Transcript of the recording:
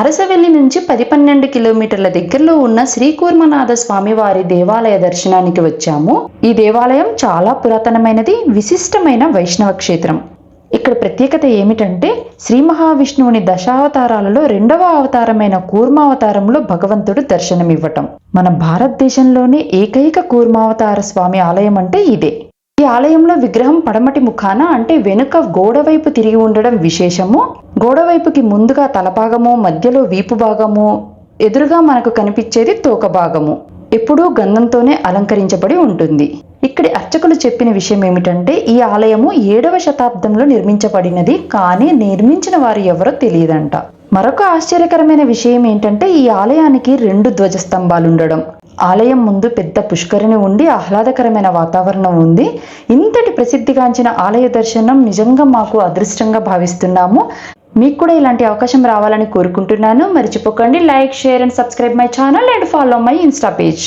అరసవెల్లి నుంచి పది పన్నెండు కిలోమీటర్ల దగ్గరలో ఉన్న శ్రీకూర్మనాథ స్వామివారి దేవాలయ దర్శనానికి వచ్చాము. ఈ దేవాలయం చాలా పురాతనమైనది విశిష్టమైన వైష్ణవ క్షేత్రం. ఇక్కడ ప్రత్యేకత ఏమిటంటే శ్రీ మహావిష్ణువుని దశావతారాలలో రెండవ అవతారమైన కూర్మావతారంలో భగవంతుడు దర్శనమివ్వటం. మన భారతదేశంలోనే ఏకైక కూర్మావతార స్వామి ఆలయం అంటే ఇదే. ఈ ఆలయంలో విగ్రహం పడమటి ముఖాన అంటే వెనుక గోడవైపు తిరిగి ఉండడం విశేషము. గోడవైపుకి ముందుగా తలభాగము మధ్యలో వీపు భాగము ఎదురుగా మనకు కనిపించేది తోక భాగము. ఎప్పుడూ గంధంతోనే అలంకరించబడి ఉంటుంది. ఇక్కడి అర్చకులు చెప్పిన విషయం ఏమిటంటే ఈ ఆలయము ఏడవ శతాబ్దంలో నిర్మించబడినది కానీ నిర్మించిన వారు ఎవరో తెలియదంట. మరొక ఆశ్చర్యకరమైన విషయం ఏంటంటే ఈ ఆలయానికి రెండు ధ్వజస్తంభాలుండడం. ఆలయం ముందు పెద్ద పుష్కరిణి ఉండి ఆహ్లాదకరమైన వాతావరణం ఉంది. ఇంతటి ప్రసిద్ధిగాంచిన ఆలయ దర్శనం నిజంగా మాకు అదృష్టంగా భావిస్తున్నాము. మీకు కూడా ఇలాంటి అవకాశం రావాలని కోరుకుంటున్నాను. మర్చిపోకండి. Like share and subscribe my channel and follow my insta page.